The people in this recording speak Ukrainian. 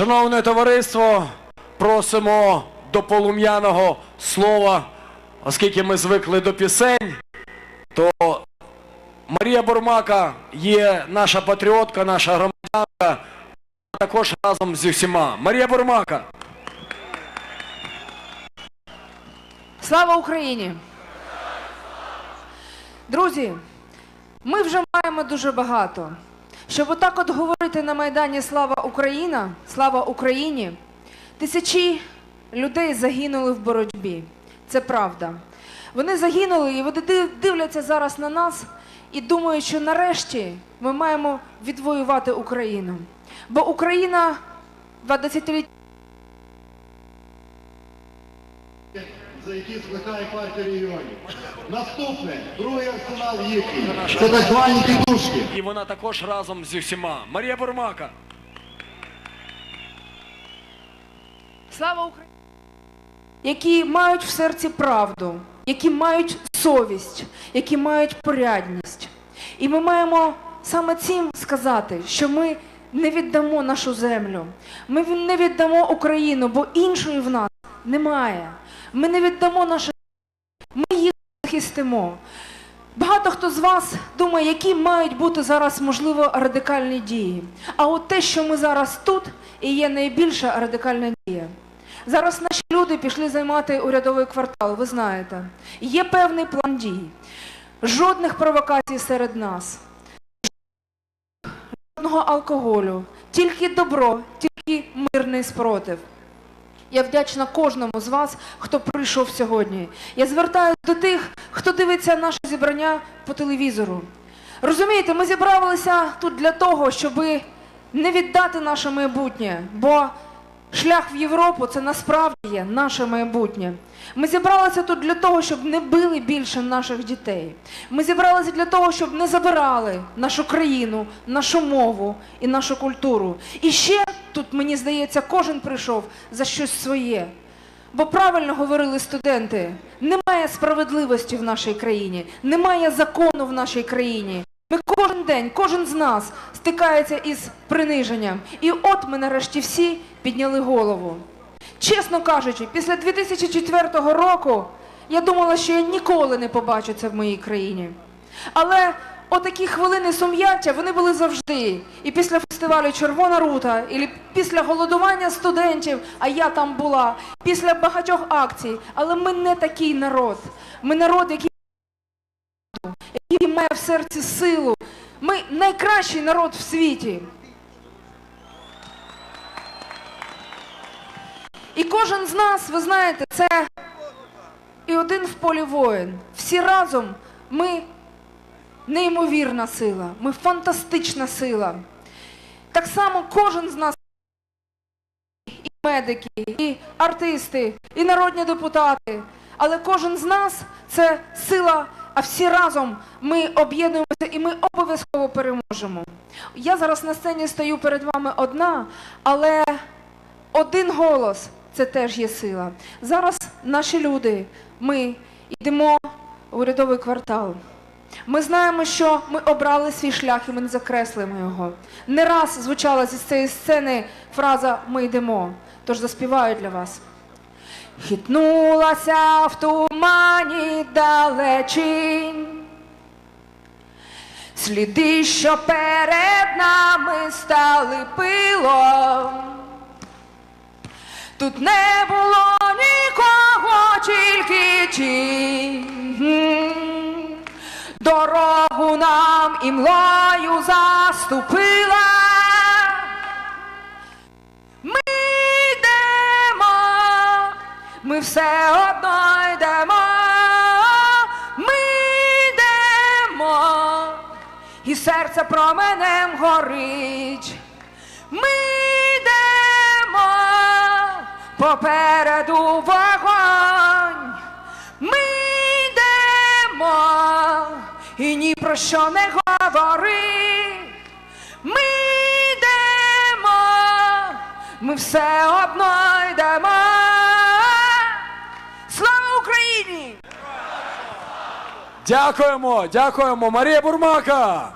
Шановне товариство, просимо до полум'яного слова, оскільки ми звикли до пісень, то Марія Бурмака є наша патріотка, наша громадянка, також разом зі всіма. Марія Бурмака. Слава Україні! Друзі, ми вже маємо дуже багато. Щоб отак от говорити на Майдані Слава Україна, слава Україні, тисячі людей загинули в боротьбі. Це правда. Вони загинули і вони дивляться зараз на нас і думають, що нарешті ми маємо відвоювати Україну. Бо Україна 20 за які скликає партія регіонів. Наступне, другий арсенал їхній. Це так звані тітушки. І вона також разом зі всіма. Марія Бурмака. Слава Україні! Які мають в серці правду, які мають совість, які мають порядність. І ми маємо саме цим сказати, що ми не віддамо нашу землю, ми не віддамо Україну, бо іншої в нас немає. Ми не віддамо наше, ми їх захистимо. Багато хто з вас думає, які мають бути зараз, можливо, радикальні дії. А от те, що ми зараз тут, і є найбільша радикальна дія. Зараз наші люди пішли займати урядовий квартал, ви знаєте. Є певний план дій. Жодних провокацій серед нас, жодного алкоголю, тільки добро, тільки мирний спротив. Я вдячна кожному з вас, хто прийшов сьогодні. Я звертаюся до тих, хто дивиться наше зібрання по телевізору. Розумієте, ми зібралися тут для того, щоб не віддати наше майбутнє, бо шлях в Європу це насправді є наше майбутнє. Ми зібралися тут для того, щоб не били більше наших дітей. Ми зібралися для того, щоб не забирали нашу країну, нашу мову і нашу культуру. І ще тут, мені здається, кожен прийшов за щось своє. Бо правильно говорили студенти, немає справедливості в нашій країні, немає закону в нашій країні. Ми кожен день, кожен з нас стикається із приниженням. І от ми нарешті всі підняли голову. Чесно кажучи, після 2004 року я думала, що я ніколи не побачу це в моїй країні. Але отакі хвилини сум'яття вони були завжди. І після фестивалю Червона рута, і після голодування студентів, а я там була, після багатьох акцій. Але ми не такий народ. Ми народ, який має в серці силу. Ми найкращий народ в світі. І кожен з нас, ви знаєте, це і один в полі воїн. Всі разом ми неймовірна сила, ми фантастична сила. Так само кожен з нас і медики, і артисти, і народні депутати. Але кожен з нас це сила, а всі разом ми об'єднуємося і ми обов'язково переможемо. Я зараз на сцені стою перед вами одна, але один голос це теж є сила. Зараз наші люди, ми йдемо в урядовий квартал. Ми знаємо, що ми обрали свій шлях і ми не закреслимо його. Не раз звучала зі цієї сцени фраза Ми йдемо. Тож заспіваю для вас. Хитнулася в тумані далечінь, сліди, що перед нами стали пилом. Тут не було нікого, тільки тінь. Дорогу нам і млою заступила. Ми все одно йдемо, ми йдемо, і серце променем горить. Ми йдемо, попереду вогонь. Ми йдемо, і ні про що не говори. Ми йдемо, ми все одно йдемо. Дякуємо, дякуємо. Марія Бурмака.